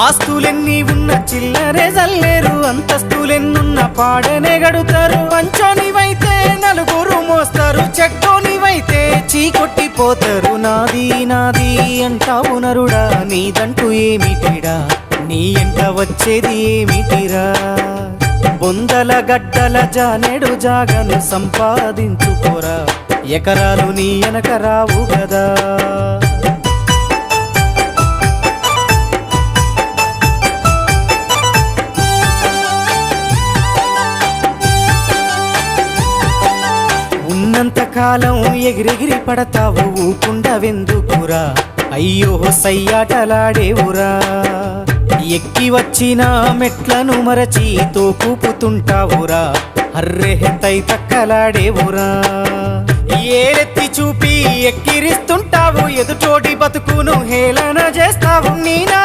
ఆస్తులెన్ని ఉన్న చిల్లరే జల్లేరు అంతస్తులెన్నున్న పాడనే గడుతారు. పంచోనివైతే నలుగురు మోస్తారు చెట్టోనివైతే చీకొట్టిపోతారు నాది నాది అంటావు నరుడా నీదంటూ ఏమిటిడా? నీ ఎంట వచ్చేది ఏమిటిరా? బొందల గడ్డల జానెడు జాగను సంపాదించుకోరా. ఎకరాలు నీ వెనక రావు కదా. ఉన్నంత కాలం ఎగిరెగిరి పడతావు ఊకుండవెందుకురా? అయ్యో సయ్యాటలాడేవురా ఎక్కి వచ్చిన మెట్లను మరచి తోకూపుతుంటావురా అర్రె తై తక్కలాడేవురా? ఏలెత్తి చూపి ఎక్కిరిస్తుంటావు ఎదుటోటి బతుకును హేళన చేస్తావు నీనా